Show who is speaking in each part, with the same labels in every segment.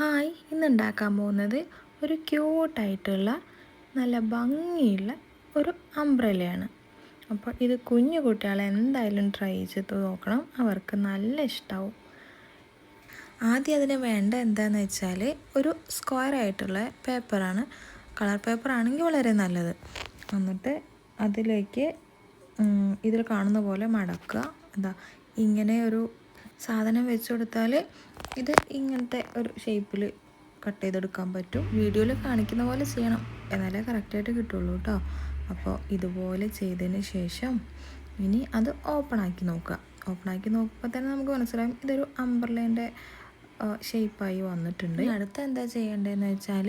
Speaker 1: Hi ഇന്ന് ഉണ്ടാക്കാൻ പോകുന്നത്? ഒരു ക്യൂട്ടായിട്ടുള്ള നല്ല ഭംഗിയുള്ള ഒരു അംബ്രലയാണ്. അപ്പോൾ ഇത് കുഞ്ഞു കുട്ടികളെ എന്തായാലും ട്രൈ ചെയ്ത് നോക്കണം. അവർക്ക് നല്ല ഇഷ്ടമാവും ആദ്യം അതിന് വേണ്ട എന്താണെന്ന് വെച്ചാൽ ഒരു സ്ക്വയർ ആയിട്ടുള്ള പേപ്പറാണ്. കളർ പേപ്പർ ആണെങ്കിൽ വളരെ നല്ലത്. എന്നിട്ട് അതിലേക്ക് ഇതിൽ കാണുന്ന പോലെ മടക്കുക. എന്താ ഇങ്ങനെ ഒരു സാധനം വെച്ച് കൊടുത്താൽ ഇത് ഇങ്ങനത്തെ ഒരു ഷേപ്പിൽ കട്ട് ചെയ്തെടുക്കാൻ പറ്റും. വീഡിയോയിൽ കാണിക്കുന്ന പോലെ ചെയ്യണം. എന്നാലേ കറക്റ്റായിട്ട് കിട്ടുള്ളൂ കേട്ടോ അപ്പോൾ ഇതുപോലെ ചെയ്തതിന് ശേഷം ഇനി അത് ഓപ്പൺ ആക്കി നോക്കുക. ഓപ്പൺ ആക്കി നോക്കുമ്പോൾ തന്നെ നമുക്ക് മനസ്സിലാകും ഇതൊരു അമ്പർലൈന്റെ ഷേപ്പായി വന്നിട്ടുണ്ട്. അടുത്ത എന്താ ചെയ്യേണ്ടതെന്ന് വെച്ചാൽ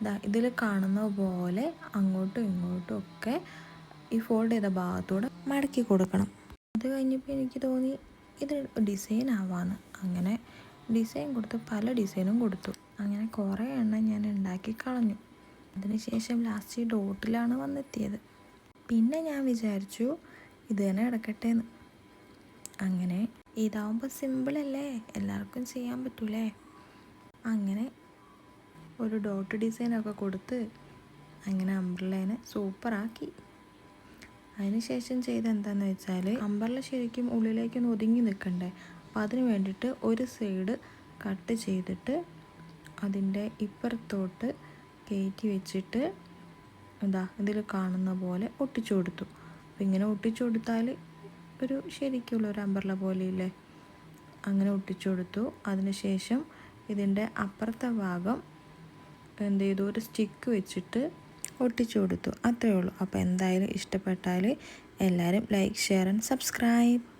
Speaker 1: ഇതാ ഇതിൽ കാണുന്ന പോലെ അങ്ങോട്ടും ഇങ്ങോട്ടും ഒക്കെ ഈ ഫോൾഡ് ചെയ്ത ഭാഗത്തൂടെ മടക്കി കൊടുക്കണം. അത് കഴിഞ്ഞപ്പോൾ എനിക്ക് തോന്നി ഇത് ഡിസൈൻ ആവാന്ന്. അങ്ങനെ ഡിസൈൻ കൊടുത്ത് പല ഡിസൈനും കൊടുത്തു. അങ്ങനെ കുറേ എണ്ണം ഞാൻ ഉണ്ടാക്കി കളഞ്ഞു. അതിനുശേഷം ലാസ്റ്റ് ഡോട്ടിലാണ് വന്നെത്തിയത്. പിന്നെ ഞാൻ വിചാരിച്ചു ഇത് തന്നെ കിടക്കട്ടെ എന്ന് അങ്ങനെ ഇതാവുമ്പോൾ സിമ്പിളല്ലേ എല്ലാവർക്കും ചെയ്യാൻ പറ്റൂലേ? അങ്ങനെ ഒരു ഡോട്ട് ഡിസൈനൊക്കെ കൊടുത്ത് അങ്ങനെ അംബ്രലേനെ സൂപ്പറാക്കി അതിനുശേഷം ചെയ്ത് എന്താണെന്ന് വെച്ചാൽ അമ്പറിൽ ശരിക്കും ഉള്ളിലേക്കൊന്ന് ഒതുങ്ങി നിൽക്കണ്ടേ? അപ്പോൾ അതിന് വേണ്ടിയിട്ട് ഒരു സൈഡ് കട്ട് ചെയ്തിട്ട് അതിന്റെ ഇപ്പുറത്തോട്ട് കയറ്റി വെച്ചിട്ട് എന്താ ഇതിൽ കാണുന്ന പോലെ ഒട്ടിച്ചു കൊടുത്തു. അപ്പോൾ ഇങ്ങനെ ഒട്ടിച്ചു കൊടുത്താൽ ഒരു ശരിക്കുള്ള ഒരു അമ്പർല പോലെയില്ലേ? അങ്ങനെ ഒട്ടിച്ചു കൊടുത്തു. അതിനുശേഷം ഇതിന്റെ അപ്പുറത്തെ ഭാഗം എന്ത് ചെയ്തു? ഒരു സ്റ്റിക്ക് വെച്ചിട്ട് ഒട്ടിച്ചു കൊടുത്തു. അത്രയേ ഉള്ളൂ. അപ്പോൾ എന്തായാലും ഇഷ്ടപ്പെട്ടാൽ എല്ലാവരും ലൈക്ക് ഷെയർ ആൻഡ് സബ്സ്ക്രൈബ്